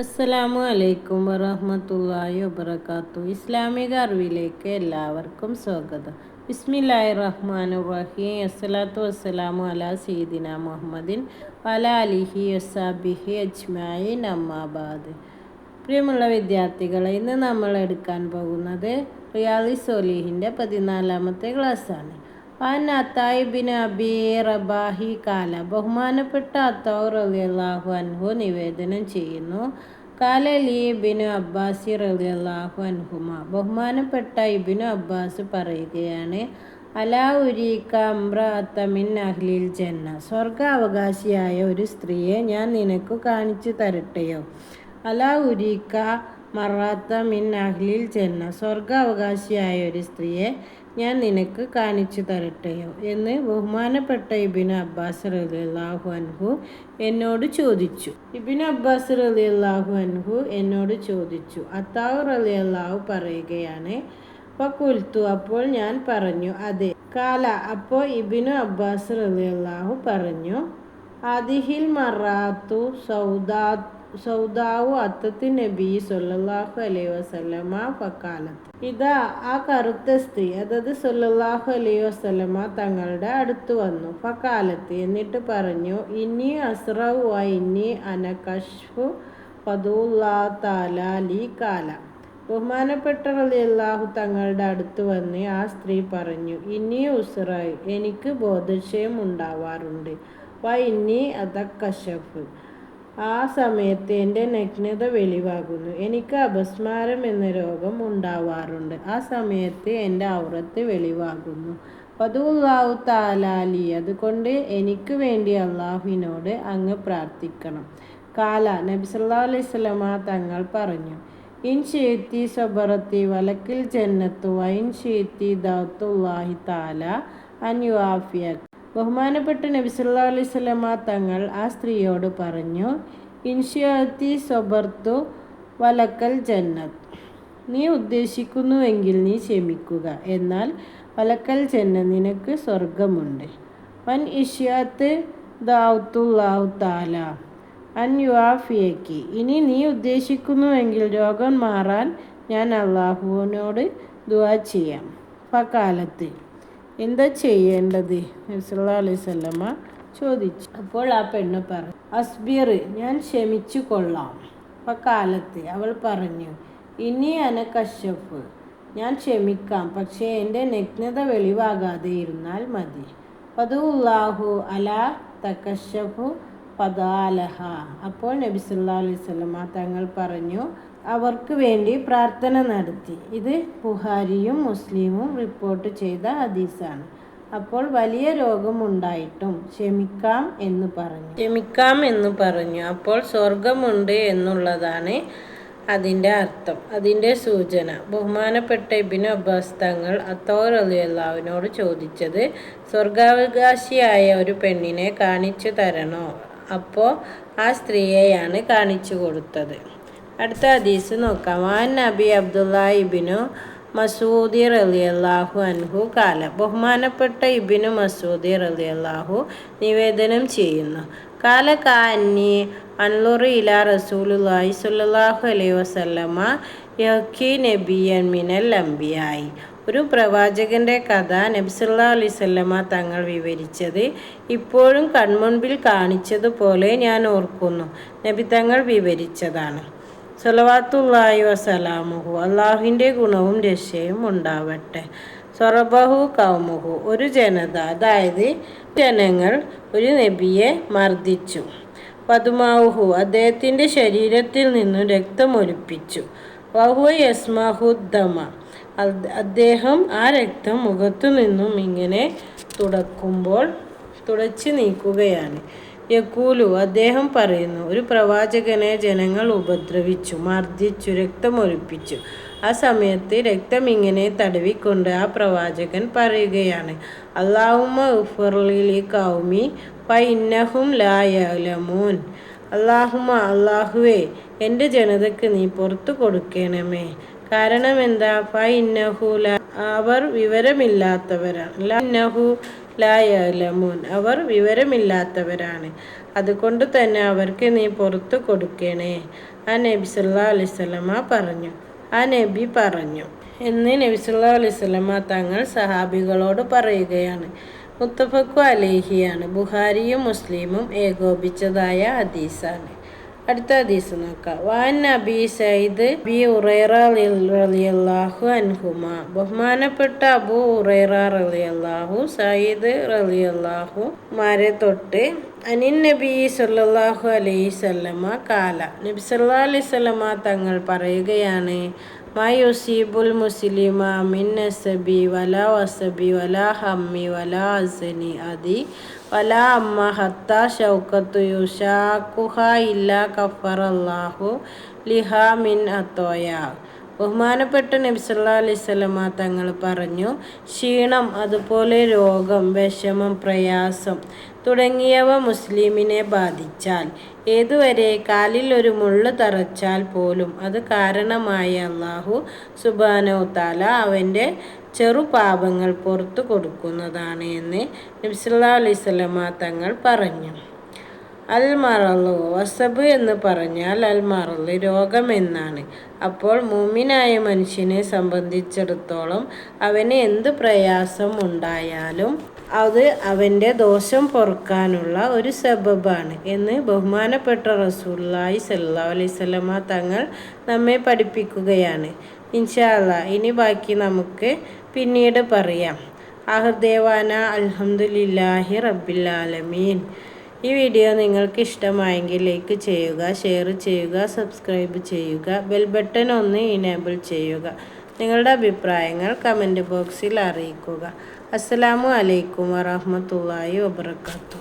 അസ്സലാമു അലൈക്കും വറഹമത്തല്ലാഹി വബർക്കാത്തു ഇസ്ലാമിക അറിവിലേക്ക് എല്ലാവർക്കും സ്വാഗതം. ബിസ്മില്ലാഹി റഹ്മാൻ റഹീം അസ്സലാത്തു വസ്സലാമു അലാ സീദിന മുഹമ്മദിൻ വല അലിഹി വസാബിഹി അജ്മായി അമ്മാബാദ് പ്രിയമുള്ള വിദ്യാർത്ഥികളെ ഇന്ന് നമ്മൾ എടുക്കാൻ പോകുന്നത് റിയാലി സോലിഹിന്റെ പതിനാലാമത്തെ ക്ലാസ്സാണ്. വാൻ അത്തായിബിൻ അബി കാല. ബഹുമാനപ്പെട്ട അത്താവ് റലിയല്ലാഹു അൻഹു നിവേദനം ചെയ്യുന്നു. കാലലി ലി ഇബിനു അബ്ബാസി റലിയല്ലാഹു അൻഹുമ. ബഹുമാനപ്പെട്ട ഇബിനു അബ്ബാസ് പറയുകയാണ് അലാ ഉരീക്ക അമ്രഅത്തമിൻ അഹ്ലിൽ ജന്ന. സ്വർഗ അവകാശിയായ ഒരു സ്ത്രീയെ ഞാൻ നിനക്ക് കാണിച്ചു തരട്ടെയോ? അലാ ഉരീക്ക മറാത്ത മിൻ അഹ്ലിൽ ചെന്ന സ്വർഗ അവകാശിയായ ഒരു സ്ത്രീയെ ഞാൻ നിനക്ക് കാണിച്ചു തരട്ടെയോ? എന്ന് ബഹുമാനപ്പെട്ട ഇബിന് അബ്ബാസ് റലിയല്ലാഹു അൻഹു എന്നോട് ചോദിച്ചു. ഇബിന് അബ്ബാസ് റലിയല്ലാഹു അൻഹു എന്നോട് ചോദിച്ചു. അത്താവ് റലിയല്ലാഹു പറയുകയാണ് പക്കുൽത്തു അപ്പോൾ ഞാൻ പറഞ്ഞു അതെ. കാല അപ്പോൾ ഇബിനു അബ്ബാസ് റലിയല്ലാഹു പറഞ്ഞു അതിഹിൽ മറാത്തു സൗദാ സൗദാവു അത്തത്തി നബി സൊല്ലാഹു അലൈ വസ്ലമ ഫക്കാലത്ത്. ഇതാ ആ കറുത്ത സ്ത്രീ അതത് സൊല്ലാഹു അലൈ വസ്ലമ തങ്ങളുടെ അടുത്ത് വന്നു. ഫക്കാലത്ത് എന്നിട്ട് പറഞ്ഞു ഇനി അസ്രവു ഇനി അനകഷ്ഫു പതുല്ലാ താലാലി കാല. ബഹുമാനപ്പെട്ട അള്ളാഹു തങ്ങളുടെ അടുത്ത് വന്ന് ആ സ്ത്രീ പറഞ്ഞു ഇനി ഉസ്രായി എനിക്ക് ബോധക്ഷയം ഉണ്ടാവാറുണ്ട്. വ ഇനി അതക്കശഫ് ആ സമയത്ത് എന്റെ നഗ്നത വെളിവാകുന്നു. എനിക്ക് അപസ്മാരം എന്ന രോഗം ഉണ്ടാവാറുണ്ട്. ആ സമയത്ത് എന്റെ ഔറത്ത് വെളിവാകുന്നു. പതുവാവു താലാലി അതുകൊണ്ട് എനിക്ക് വേണ്ടി അള്ളാഹുവിനോട് അങ്ങ് പ്രാർത്ഥിക്കണം. കാല. നബി സല്ലാ അലൈഹി സ്വലമ തങ്ങൾ പറഞ്ഞു ഇൻ ഷീത്തി സബറത്തി വലക്കിൽ ജന്നത്തു വൈൻ ഷീത്തി ദൗത്തുല്ലാഹി താല അൻയുവാഫിയ ബഹുമാനപ്പെട്ട നബി സല്ലാ അലൈഹി സ്വലമ തങ്ങൾ ആ സ്ത്രീയോട് പറഞ്ഞു ഇൻഷിയാത്തി സൊബർത്തു വലക്കൽ ജന്നത്ത്. നീ ഉദ്ദേശിക്കുന്നുവെങ്കിൽ നീ ക്ഷമിക്കുക. എന്നാൽ വലക്കൽ ജന്ന നിനക്ക് സ്വർഗമുണ്ട് വൻ ഇഷ്യാത്ത് ദാവുത്തുല്ലാഹു താല അൻ യുവാഫിയക്ക് ഇനി നീ ഉദ്ദേശിക്കുന്നുവെങ്കിൽ രോഗം മാറാൻ ഞാൻ അള്ളാഹുവിനോട് ദുവാ ചെയ്യാം. പക്കാലത്ത് എന്താ ചെയ്യേണ്ടത്? നബ്സല്ലാ അലൈവല്ലമ്മ ചോദിച്ചു. അപ്പോൾ ആ പെണ്ണ് പറഞ്ഞു അസ്ബിർ ഞാൻ ക്ഷമിച്ചു കൊള്ളാം. അപ്പം കാലത്ത് അവൾ പറഞ്ഞു ഇനി അനക്കശഫ് ഞാൻ ക്ഷമിക്കാം പക്ഷേ എന്റെ നഗ്നത വെളിവാകാതെ ഇരുന്നാൽ മതി. പതുല്ലാഹു അല തക്കശഫു പദാലഹ അപ്പോൾ നബിസുല്ലാ അലൈവല്ലമ്മ തങ്ങൾ പറഞ്ഞു അവർക്ക് വേണ്ടി പ്രാർത്ഥന നടത്തി. ഇത് ബുഹാരിയും മുസ്ലിമും റിപ്പോർട്ട് ചെയ്ത ഹദീസാണ്. അപ്പോൾ വലിയ രോഗമുണ്ടായിട്ടും ക്ഷമിക്കാം എന്ന് പറഞ്ഞു. ക്ഷമിക്കാം എന്ന് പറഞ്ഞു. അപ്പോൾ സ്വർഗമുണ്ട് എന്നുള്ളതാണ് അതിന്റെ അർത്ഥം. അതിന്റെ സൂചന. ബഹുമാനപ്പെട്ട ഇബിന് അബ്ബാസ് തങ്ങൾ അത്തോർ അലി അള്ളാവിനോട് ചോദിച്ചത് സ്വർഗാവകാശിയായ ഒരു പെണ്ണിനെ കാണിച്ചു തരണോ? അപ്പോൾ ആ സ്ത്രീയെയാണ് കാണിച്ചു കൊടുത്തത്. അടുത്ത ഹദീസ് നോക്കാം. വാൻ നബി അബ്ദുള്ള ഇബിനു മസൂദി റലിയല്ലാഹു അൻഹു കാല ബഹുമാനപ്പെട്ട ഇബിനു മസൂദി റലിയല്ലാഹു നിവേദനം ചെയ്യുന്നു. കാല കാന്നി അൻലുറി ഇല റസൂലുല്ലാഹി സ്വല്ലല്ലാഹു അലൈഹി വസല്ലമ യക്കി നബിയൻ മിനൽ അംബിയായി. ഒരു പ്രവാചകന്റെ കഥ നബ്സല്ലാ അലൈവല്ലമ തങ്ങൾ വിവരിച്ചത് ഇപ്പോഴും കൺമുൻപിൽ കാണിച്ചതുപോലെ ഞാൻ ഓർക്കുന്നു. നബി തങ്ങൾ വിവരിച്ചതാണ്. സലവാത്തുല്ലാഹി വസലാമുഹു. അള്ളാഹുവിന്റെ ഗുണവും രക്ഷയും ഉണ്ടാവട്ടെ. സൊറബഹു കൗമുഹു. ഒരു ജനത അതായത് ജനങ്ങൾ ഒരു നബിയെ മർദ്ദിച്ചു. പതുമാവുഹു അദ്ദേഹത്തിന്റെ ശരീരത്തിൽ നിന്നും രക്തമൊലിപ്പിച്ചു. വഹുവ യസ്മാഹുദ്ദമ അദ്ദേഹം ആ രക്തം മുഖത്തു നിന്നും ഇങ്ങനെ തുടക്കുമ്പോൾ തുടച്ചു നീക്കുകയാണ്. യക്കൂലു അദ്ദേഹം പറയുന്നു ഒരു പ്രവാചകനെ ജനങ്ങൾ ഉപദ്രവിച്ചു മർദ്ദിച്ചു രക്തമൊലിപ്പിച്ചു ആ സമയത്ത് രക്തം ഇങ്ങനെ തടവിക്കൊണ്ട് ആ പ്രവാചകൻ പറയുകയാണ് അള്ളാഹുമ ഉഫർലി കൗമി പൈന്നഹും ലായലമൂൻ അള്ളാഹുമ അള്ളാഹുവേ എന്റെ ജനതയ്ക്ക് നീ പുറത്തു കൊടുക്കണമേ. കാരണം എന്താ ഫൈന്നഹു അവർ വിവരമില്ലാത്തവരാണ്. ലന്നഹു ലായലമൂൻ അവർ വിവരമില്ലാത്തവരാണ്. അതുകൊണ്ട് തന്നെ അവർക്ക് നീ പുറത്തു കൊടുക്കണേ. ആ നബി സല്ലാ അലൈവല്ലമ പറഞ്ഞു. ആ നബി പറഞ്ഞു. എന്ന് നബി സല്ലാ അലൈവല്ലമ തങ്ങൾ സഹാബികളോട് പറയുകയാണ്. മുത്തഫക്കു അലേഹിയാണ്. ബുഹാരിയും മുസ്ലിമും ഏകോപിച്ചതായ ഹദീസാണ്. അടുത്ത ഹദീസ് നോക്കാം. വാൻ നബി സയ്യിദ് ബി ഉറൈറ റളിയല്ലാഹു അൻഹുമ. ബഹുമാനപ്പെട്ട അബു ഉറൈറ റളിയല്ലാഹു സയ്യിദ് റളിയല്ലാഹു മാരെ തൊട്ട് അനിൻ നബി സല്ലല്ലാഹു അലൈഹി സല്ലമ കാല. നബി സല്ലല്ലാഹു അലൈഹി സല്ലമ തങ്ങൾ പറയുകയാണ് മായുസീബുൽ മുസ്ലിമ മിൻ അസബി വലാ വസബി വലാ ഹമ്മി വലാ അസനി അതി വല അമ്മ ഹത്ത ഷൗക്കത്തു യുഷാക്കുഹ ഇല്ല കഫറല്ലാഹു ലിഹ മിൻ അത്തോയ. ബഹുമാനപ്പെട്ട നബ്സല്ലാ അലൈവല്ലമ തങ്ങൾ പറഞ്ഞു ക്ഷീണം അതുപോലെ രോഗം വിഷമം പ്രയാസം തുടങ്ങിയവ മുസ്ലിമിനെ ബാധിച്ചാൽ ഏതുവരെ കാലിൽ ഒരു മുള്ള് തറച്ചാൽ പോലും അത് കാരണമായ അള്ളാഹു സുബാനോ താല അവന്റെ ചെറുപാപങ്ങൾ പുറത്തു കൊടുക്കുന്നതാണ് എന്ന് നബ്സല്ലാ അലൈവല്ലമ തങ്ങൾ പറഞ്ഞു. അൽ വസബ് എന്ന് പറഞ്ഞാൽ അൽ മറൽ രോഗം എന്നാണ്. അപ്പോൾ മൂമിനായ മനുഷ്യനെ സംബന്ധിച്ചിടത്തോളം അവന് എന്ത് പ്രയാസം ഉണ്ടായാലും അത് അവന്റെ ദോഷം പൊറുക്കാനുള്ള ഒരു സബബാണ് എന്ന് ബഹുമാനപ്പെട്ട റസൂല്ലായി സല്ലാ അലൈവല്ലമ തങ്ങൾ നമ്മെ പഠിപ്പിക്കുകയാണ്. ഇൻഷാല്ല ഇനി ബാക്കി നമുക്ക് പിന്നീട് പറയാം. അഹർദേവാന അൽഹമുല്ലാഹി റബ്ബിലാലമീൻ ഈ വീഡിയോ നിങ്ങൾക്ക് ഇഷ്ടമായെങ്കിൽ ലൈക്ക് ചെയ്യുക ഷെയർ ചെയ്യുക സബ്സ്ക്രൈബ് ചെയ്യുക ബെൽ ബട്ടൺ ഒന്ന് ഇനേബിൾ ചെയ്യുക. നിങ്ങളുടെ അഭിപ്രായങ്ങൾ കമന്റ് ബോക്സിൽ അറിയിക്കുക. അസ്സലാമു അലൈക്കും വറഹമത്തല്ലാഹി വബർക്കാത്തു